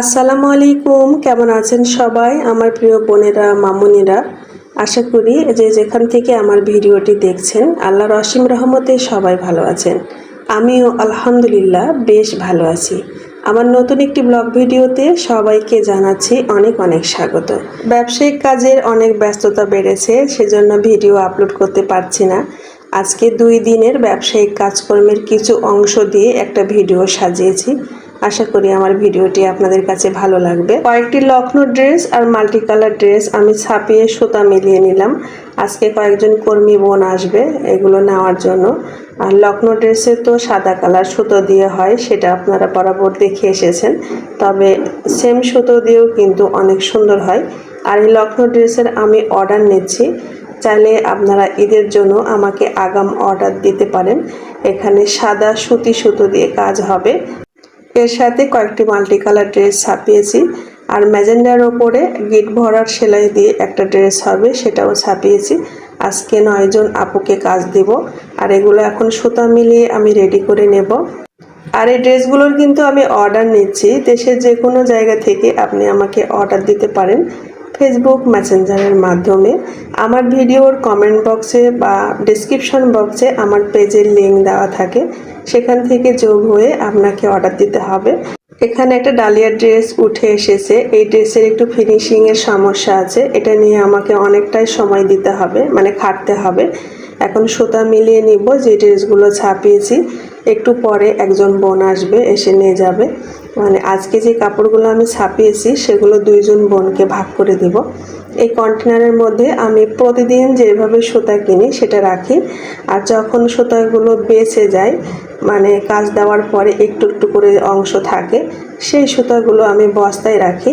আসসালামু আলাইকুম, কেমন আছেন সবাই? আমার প্রিয় বোনেরা, মামুনিরা, আশা করি যে যেখান থেকে আমার ভিডিওটি দেখছেন, আল্লাহর অসীম রহমতে সবাই ভালো আছেন। আমিও আলহামদুলিল্লাহ বেশ ভালো আছি। আমার নতুন একটি ব্লগ ভিডিওতে সবাইকে জানাচ্ছি অনেক অনেক স্বাগত। ব্যবসায়িক কাজের অনেক ব্যস্ততা বেড়েছে, সেজন্য ভিডিও আপলোড করতে পারছি না। আজকে দুই দিনের ব্যবসায়িক কাজকর্মের কিছু অংশ দিয়ে একটা ভিডিও সাজিয়েছি। আশা করি আমার ভিডিওটি আপনাদের কাছে ভালো লাগবে। কয়েকটি লখনৌ ড্রেস আর মাল্টি কালার ড্রেস আমি ছাপিয়ে সুতা মিলিয়ে নিলাম। আজকে কয়েকজন কর্মী বোন আসবে এগুলো নেওয়ার জন্য। আর লখনৌ ড্রেসে তো সাদা কালার সুতো দিয়ে হয়, সেটা আপনারা বরাবর দেখে এসেছেন। তবে সেম সুতো দিয়েও কিন্তু অনেক সুন্দর হয়। আর এই লখনৌ ড্রেসের আমি অর্ডার নিচ্ছি। চাইলে আপনারা ঈদের জন্য আমাকে আগাম অর্ডার দিতে পারেন। এখানে সাদা সুতি সুতো দিয়ে কাজ হবে। এর সাথে কয়েকটি মাল্টি কালার ড্রেস ছাপিয়েছি। আর ম্যাজেন্ডার ওপরে গিট ভরার সেলাই দিয়ে একটা ড্রেস হবে, সেটাও ছাপিয়েছি। আজকে নয়জন আপুকে কাজ দেব, আর এগুলো এখন সুতা মিলিয়ে আমি রেডি করে নেব। আর এই ড্রেসগুলোর কিন্তু আমি অর্ডার নিচ্ছি। দেশের যে কোনো জায়গা থেকে আপনি আমাকে অর্ডার দিতে পারেন। ফেসবুক মেসেঞ্জারের মাধ্যমে আমার ভিডিওর কমেন্ট বক্সে বা ডিসক্রিপশন বক্সে আমার পেজের লিঙ্ক দেওয়া থাকে। সেখান থেকে যোগ হয়ে আপনাকে অর্ডার দিতে হবে। এখানে একটা ডালিয়া ড্রেস উঠে এসেছে। এই ড্রেসের একটু ফিনিশিংয়ের সমস্যা আছে। এটা নিয়ে আমাকে অনেকটাই সময় দিতে হবে মানে খাটতে হবে। এখন সুতা মিলিয়ে নিব যে ড্রেসগুলো ছাপিয়েছি। একটু পরে একজন বোন আসবে, এসে নিয়ে যাবে। মানে আজকে যে কাপড়গুলো আমি ছাপিয়েছি, সেগুলো দুইজন বোনকে ভাগ করে দিব। এই কন্টেনারের মধ্যে আমি প্রতিদিন যেভাবে সুতা কিনি, সেটা রাখি। আর যখন সুতাগুলো বেঁচে যায় মানে কাজ দেওয়ার পরে একটু একটু করে অংশ থাকে, সেই সুতাগুলো আমি বস্তায় রাখি।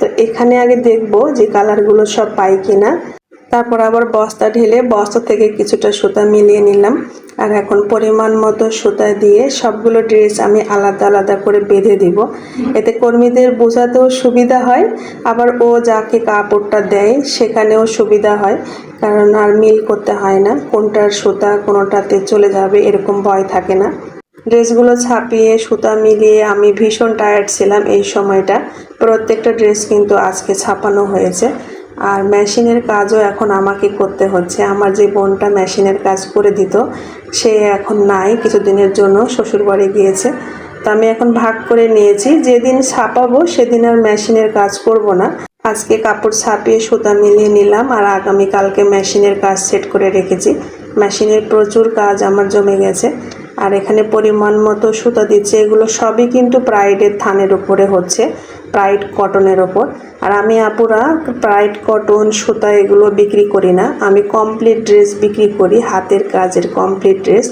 তো এখানে আগে দেখব যে কালারগুলো সব পাই কিনা। তারপর আবার বস্তা ঢেলে বস্তা থেকে কিছুটা সুতা মিলিয়ে নিলাম। আর এখন পরিমাণ মতো সুতা দিয়ে সবগুলো ড্রেস আমি আলাদা আলাদা করে বেঁধে দিব। এতে কর্মীদের বোঝাতেও সুবিধা হয়, আবার ও যাকে কাপড়টা দেয় সেখানেও সুবিধা হয়, কারণ আর মিল করতে হয় না। কোনটার সুতা কোনোটাতে চলে যাবে এরকম ভয় থাকে না। ড্রেসগুলো ছাপিয়ে সুতা মিলিয়ে আমি ভীষণ টায়ার্ড ছিলাম এই সময়টা। প্রত্যেকটা ড্রেস কিন্তু আজকে ছাপানো হয়েছে। আর মেশিনের কাজও এখন আমাকে করতে হচ্ছে। আমার যে বোনটা মেশিনের কাজ করে দিত, সে এখন নাই, কিছুদিনের জন্য শ্বশুরবাড়ি গিয়েছে। তো আমি এখন ভাগ করে নিয়েছি। যেদিন ছাপাবো, সেদিন আর মেশিনের কাজ করব না। আজকে কাপড় ছাপিয়ে সুতা মিলিয়ে নিলাম আর আগামী কালকে মেশিনের কাজ সেট করে রেখেছি। মেশিনের প্রচুর কাজ আমার জমে গেছে। আর এখানে পরিমাণ মতো সুতা দিচ্ছে, এগুলো সবই কিন্তু প্রাইডের থানের উপরে হচ্ছে। প্রাইড কটনের ওপর। আর আমি আপুরা প্রাইড কটন সুতা এগুলো বিক্রি করি না। আমি কমপ্লিট ড্রেস বিক্রি করি, হাতের কাজের কমপ্লিট ড্রেস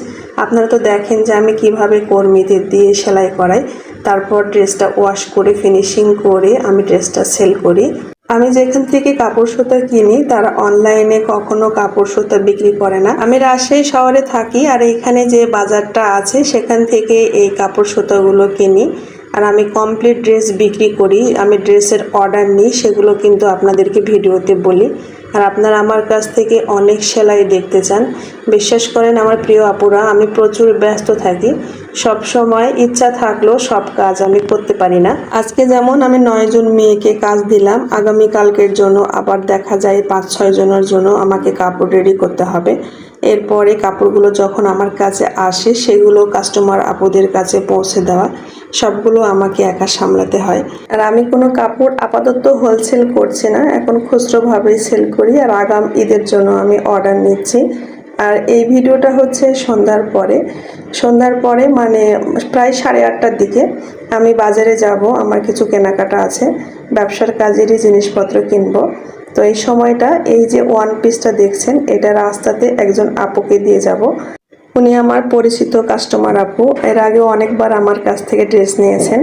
আপনারা তো দেখেন যে আমি কীভাবে কর্মীদের দিয়ে সেলাই করাই। তারপর ড্রেসটা ওয়াশ করে ফিনিশিং করে আমি ড্রেসটা সেল করি। আমি যেখান থেকে কাপড় সুতা কিনি, তারা অনলাইনে কখনো কাপড় সুতা বিক্রি করে না। আমি রাজশাহী শহরে থাকি, আর এখানে যে বাজারটা আছে, সেখান থেকে এই কাপড় সুতাগুলো কিনি। আর আমি কমপ্লিট ড্রেস বিক্রি করি, আমি ড্রেসের অর্ডার নিই, সেগুলো কিন্তু আপনাদেরকে ভিডিওতে বলি। আর আপনারা আমার কাছ থেকে অনেক সেলাই দেখতে চান। বিশ্বাস করেন আমার প্রিয় আপুরা, আমি প্রচুর ব্যস্ত থাকি। সব সময় ইচ্ছা থাকলেও সব কাজ আমি করতে পারি না। আজকে যেমন আমি নয়জন মেয়েকে কাজ দিলাম আগামী কালকের জন্য আবার দেখা যায় পাঁচ, ছয় জনের জন্য আমাকে কাপড় রেডি করতে হবে। এরপরে কাপড়গুলো যখন আমার কাছে আসে, সেগুলো কাস্টমার আপুদের কাছে পৌঁছে দেওয়া। সবগুলো আমাকে একা সামলাতে হয়। আর আমি কোনো কাপড় আপাতত হোলসেল করছি না, এখন খুচরোভাবেই সেল করি আর আগাম ঈদের জন্য আমি অর্ডার নিচ্ছি। আর এই ভিডিওটা হচ্ছে সন্ধ্যার পরে। সন্ধ্যার পরে মানে প্রায় সাড়ে আটটার দিকে আমি বাজারে যাব, আমার কিছু কেনাকাটা আছে, ব্যবসার কাজেরই জিনিসপত্র কিনবো। তো এই সময়টা এই যে ওয়ান পিসটা দেখছেন, এটা রাস্তাতে একজন আপুকে দিয়ে যাব। উনি আমার পরিচিত কাস্টমার আপু। এর আগেও অনেকবার আমার কাছ থেকে ড্রেস নিয়েছেন।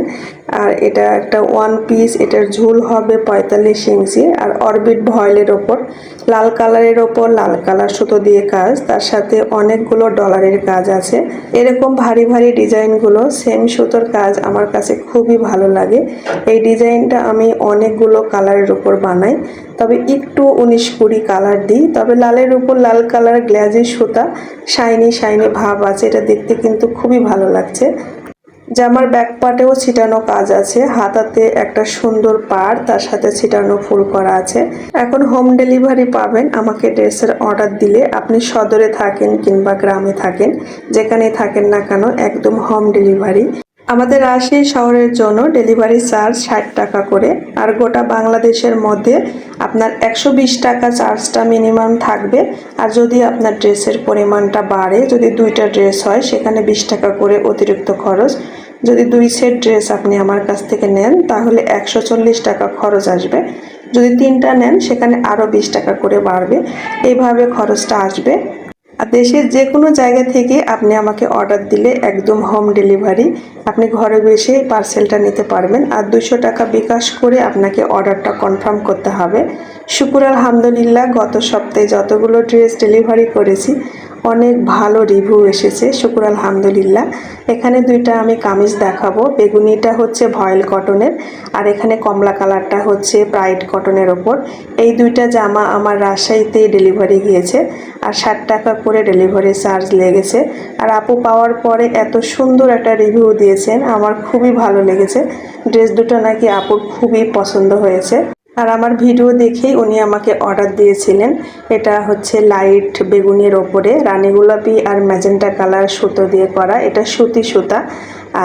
আর এটা একটা ওয়ান পিস এটার ঝুল হবে পঁয়তাল্লিশ ইঞ্চি, আর অরবিট ভয়েলের ওপর। লাল কালারের ওপর লাল কালার সুতো দিয়ে কাজ, তার সাথে অনেকগুলো ডলারের কাজ আছে। এরকম ভারী ভারী ডিজাইনগুলো সেম সুতোর কাজ আমার কাছে খুবই ভালো লাগে। এই ডিজাইনটা আমি অনেকগুলো কালারের উপর বানাই, তবে একটু উনিশ কুড়ি কালার দিই। তবে লালের উপর লাল কালার গ্ল্যাজের সুতা, শাইনি শাইনি ভাব আছে, এটা দেখতে কিন্তু খুবই ভালো লাগছে। জামার ব্যাক পার্টেও ছিটানো কাজ আছে, হাতাতে একটা সুন্দর পাড়, তার সাথে ছিটানো ফুল করা আছে। এখন হোম ডেলিভারি পাবেন, আমাকে ড্রেসের অর্ডার দিলে আপনি সদরে থাকেন কিংবা গ্রামে থাকেন, যেখানেই থাকেন না কেন, একদম হোম ডেলিভারি আমাদের রাজশাহী শহরের জন্য ডেলিভারি চার্জ ষাট টাকা করে, আর গোটা বাংলাদেশের মধ্যে আপনার একশো বিশ টাকা চার্জটা মিনিমাম থাকবে। আর যদি আপনার ড্রেসের পরিমাণটা বাড়ে, যদি দুইটা ড্রেস হয়, সেখানে বিশ টাকা করে অতিরিক্ত খরচ। যদি দুই সেট ড্রেস আপনি আমার কাছ থেকে নেন, তাহলে একশো চল্লিশ টাকা খরচ আসবে। যদি তিনটা নেন, সেখানে আরও বিশ টাকা করে বাড়বে। এইভাবে খরচটা আসবে। আর দেশের যে কোনো জায়গা থেকে আপনি আমাকে অর্ডার দিলে একদম হোম ডেলিভারি। আপনি ঘরে বসে পার্সেলটা নিতে পারবেন। আর দুশো টাকা বিকাশ করে আপনাকে অর্ডারটা কনফার্ম করতে হবে। শুকুর আলহামদুলিল্লাহ, গত সপ্তাহে যতগুলো ড্রেস ডেলিভারি করেছি অনেক ভালো রিভিউ এসেছে, শুকুর আলহামদুলিল্লাহ। এখানে দুইটা আমি কামিজ দেখাবো। বেগুনিটা হচ্ছে ভয়েল কটনের, আর এখানে কমলা কালারটা হচ্ছে ব্রাইট কটনের ওপর। এই দুইটা জামা আমার রাজশাহীতে ডেলিভারি গিয়েছে, আর ষাট টাকা করে ডেলিভারি চার্জ লেগেছে। আর আপু পাওয়ার পরে এত সুন্দর একটা রিভিউ দিয়েছেন, আমার খুবই ভালো লেগেছে। ড্রেস দুটো নাকি আপুর খুবই পছন্দ হয়েছে। আর আমার ভিডিও দেখেই উনি আমাকে অর্ডার দিয়েছিলেন। এটা হচ্ছে লাইট বেগুনের ওপরে। রানী গোলাপি আর ম্যাজেন্টা কালার সুতো দিয়ে করা। এটা সুতি সুতা।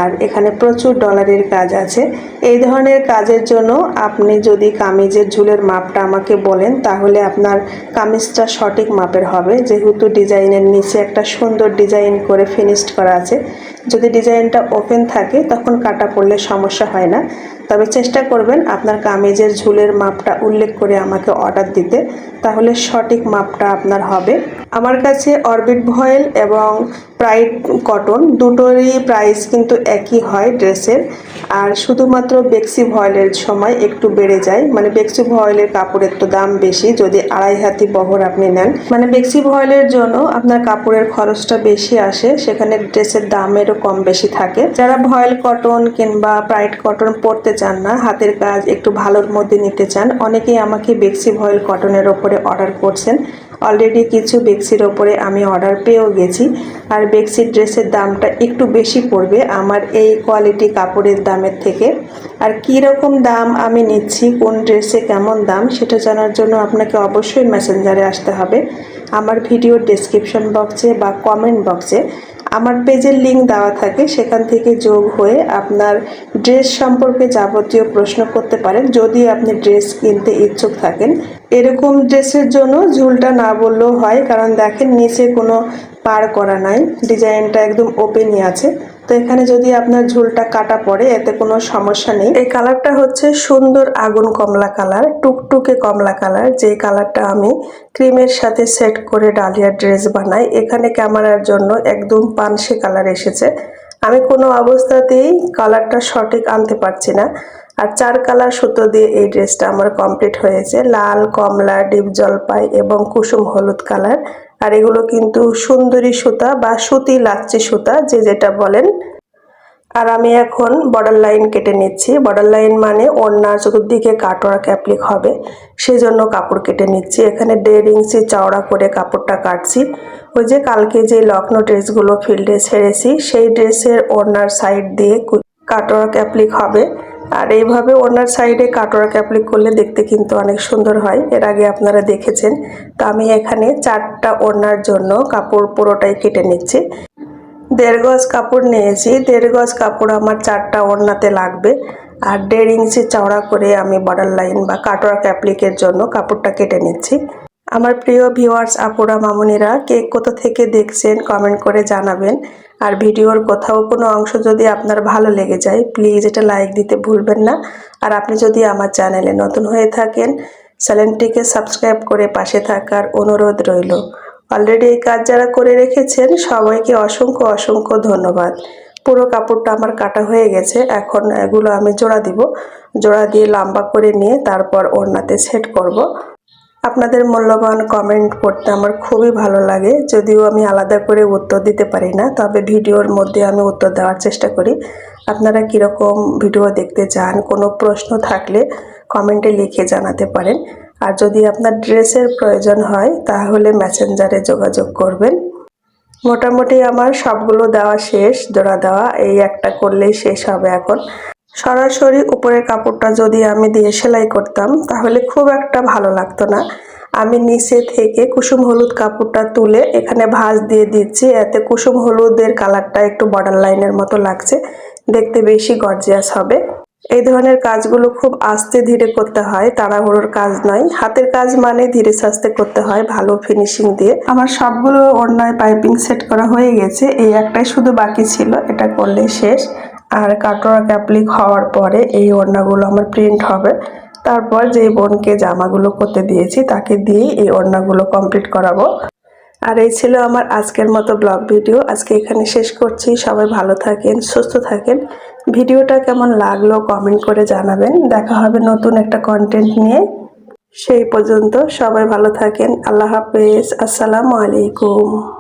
আর এখানে প্রচুর ডলারের কাজ আছে। এই ধরনের কাজের জন্য আপনি যদি কামিজের ঝুলের মাপটা আমাকে বলেন, তাহলে আপনার কামিজটা সঠিক মাপের হবে। যেহেতু ডিজাইনের নিচে একটা সুন্দর ডিজাইন করে ফিনিশড করা আছে। যদি ডিজাইনটা ওপেন থাকে, তখন কাটা পড়লে সমস্যা হয় না। তবে চেষ্টা করবেন আপনার কামিজের ঝুলের মাপটা উল্লেখ করে আমাকে অর্ডার দিতে, তাহলে সঠিক মাপটা আপনার হবে। আমার কাছে অরবিট ভয়েল এবং প্রাইড কটন দুটোরই প্রাইস কিন্তু একই হয় ড্রেসের। আর শুধুমাত্র বেক্সি ভয়েলের সময় একটু বেড়ে যায়। মানে বেক্সি ভয়েলের কাপড়ের তো দাম বেশি, যদি আড়াই হাতি বহর আপনি নেন। মানে বেক্সি ভয়েলের জন্য আপনার কাপড়ের খরচটা বেশি আসে, সেখানে ড্রেসের দামেরও কম বেশি থাকে। যারা ভয়েল কটন কিংবা প্রাইড কটন পরতে চান না, হাতের কাজ একটু ভালোর মধ্যে নিতে চান। অনেকেই আমাকে বেক্সি ভয়েল কটনের ওপরে অর্ডার করছেন। অলরেডি কিছু বেক্সির ওপরে আমি অর্ডার পেয়েও গেছি। আর বেক্সির ড্রেসের দামটা একটু বেশি পড়বে আমার এই কোয়ালিটি কাপড়ের দামের থেকে। আর কী রকম দাম আমি নিচ্ছি, কোন ড্রেসে কেমন দাম, সেটা জানার জন্য আপনাকে অবশ্যই মেসেঞ্জারে আসতে হবে। আমার ভিডিও ডেসক্রিপশন বক্সে বা কমেন্ট বক্সে আমার পেজের লিঙ্ক দেওয়া থাকে, সেখান থেকে যোগ হয়ে আপনার ড্রেস সম্পর্কে যাবতীয় প্রশ্ন করতে পারেন, যদি আপনি ড্রেস কিনতে ইচ্ছুক থাকেন। এরকম ড্রেসের জন্য ঝুলটা না বললেও হয়, কারণ দেখেন নিচে কোনো পার করা নাই, ডিজাইনটা একদম ওপেনই আছে। তো এখানে যদি আপনার ঝুলটা কাটা পড়ে, এতে কোনো সমস্যা নেই। এই কালারটা হচ্ছে সুন্দর আগুন কমলা কালার, টুকটুকে কমলা কালার। যে কালারটা আমি ক্রিমের সাথে সেট করে ডালিয়া ড্রেস বানাই, এখানে ক্যামেরার জন্য একদম পানসে কালার এসেছে। আমি কোনো অবস্থাতেই কালারটা সঠিক আনতে পারছি না। আর চার কালার সুতো দিয়ে এই ড্রেসটা আমার কমপ্লিট হয়েছে। লাল, কমলা, ডিপ জলপাই এবং কুসুম হলুদ কালার। আর এগুলো কিন্তু সুন্দরী সুতা বা সুতি লাচ্ছি সুতা, যে যেটা বলেন। আর আমি এখন বর্ডার লাইন কেটে নিচ্ছি। বর্ডার লাইন মানে ওড়নার চতুর্দিকে কাটওয়ার্ক অ্যাপ্লিক হবে সেই জন্য কাপড় কেটে নিচ্ছি। এখানে দেড় ইঞ্চি চওড়া করে কাপড়টা কাটছি। ওই যে কালকে যে লখনৌ ড্রেসগুলো ফিল্ডে ছেড়েছি, সেই ড্রেসের ওড়নার সাইড দিয়ে কাটওয়ার্ক অ্যাপ্লিক হবে। আর এইভাবে ওনার সাইডে কাটওয়ার্ক অ্যাপ্লিক করলে দেখতে কিন্তু অনেক সুন্দর হয়। এর আগে আপনারা দেখেছেন। তো আমি এখানে চারটা ওড়নার জন্য কাপড় পুরোটাই কেটে নিচ্ছি। দেড় গজ কাপড় নিয়েছি। দেড় গজ কাপড় আমার চারটা ওড়নাতে লাগবে। আর দেড় ইঞ্চি চওড়া করে আমি বর্ডার লাইন বা কাটওয়ার্ক অ্যাপ্লিকের জন্য কাপড়টা কেটে নিচ্ছি। আমার প্রিয় ভিউয়ার্স আপুরা, মামুনিরা, কে কোথা থেকে দেখছেন কমেন্ট করে জানাবেন। আর ভিডিওর কোথাও কোনো অংশ যদি আপনার ভালো লেগে যায় প্লিজ এটা লাইক দিতে ভুলবেন না। আর আপনি যদি আমার চ্যানেলে নতুন হয়ে থাকেন, চ্যানেলটিকে সাবস্ক্রাইব করে পাশে থাকার অনুরোধ রইল। অলরেডি এই কাজ যারা করে রেখেছেন, সবাইকে অসংখ্য অসংখ্য ধন্যবাদ। পুরো কাপড়টা আমার কাটা হয়ে গেছে, এখন এগুলো আমি জোড়া দিব। জোড়া দিয়ে লম্বা করে নিয়ে তারপর ওড়নাতে সেট করব। আপনাদের মূল্যবান কমেন্ট পড়তে আমার খুবই ভালো লাগে। যদিও আমি আলাদা করে উত্তর দিতে পারি না, তবে ভিডিওর মধ্যে আমি উত্তর দেওয়ার চেষ্টা করি। আপনারা কীরকম ভিডিও দেখতে চান, কোনো প্রশ্ন থাকলে কমেন্টে লিখে জানাতে পারেন। আর যদি আপনার ড্রেসের প্রয়োজন হয়, তাহলে মেসেঞ্জারে যোগাযোগ করবেন। মোটামুটি আমার সবগুলো দেওয়া শেষ, জোড়া দেওয়া, এই একটা করলেই শেষ হবে এখন। সরাসরি উপরের কাপড়টা যদি আমি দিয়ে সেলাই করতাম, তাহলে খুব একটা ভালো লাগতো না। আমি নিচে থেকে কুসুম হলুদ কাপড়টা তুলে এখানে ভাঁজ দিয়ে দিচ্ছি, এতে কুসুম হলুদের কালারটা একটু বর্ডার লাইনের মতো লাগছে। দেখতে বেশি গর্জিয়াস হবে। এই ধরনের কাজগুলো খুব আস্তে ধীরে করতে হয়, তাড়াহুড়োর কাজ নয়। হাতের কাজ মানে ধীরে সাস্তে করতে হয়, ভালো ফিনিশিং দিয়ে। আমার সবগুলো অন্যায় পাইপিং সেট করা হয়ে গেছে, এই একটাই শুধু বাকি ছিল, এটা করলে শেষ। আর কাটোয়া ক্যাপলিক হওয়ার পরে এই ওড়নাগুলো আমার প্রিন্ট হবে। তারপর যে বোনকে জামাগুলো করতে দিয়েছি, তাকে দিয়ে এই ওড়নাগুলো কমপ্লিট করাবো। আর এই ছিল আমার আজকের মতো ব্লগ ভিডিও আজকে এখানে শেষ করছি। সবাই ভালো থাকেন, সুস্থ থাকেন। ভিডিওটা কেমন লাগল কমেন্ট করে জানাবেন। দেখা হবে নতুন একটা কন্টেন্ট নিয়ে। সেই পর্যন্ত সবাই ভালো থাকেন। আল্লাহ হাফেজ। আসসালামু আলাইকুম।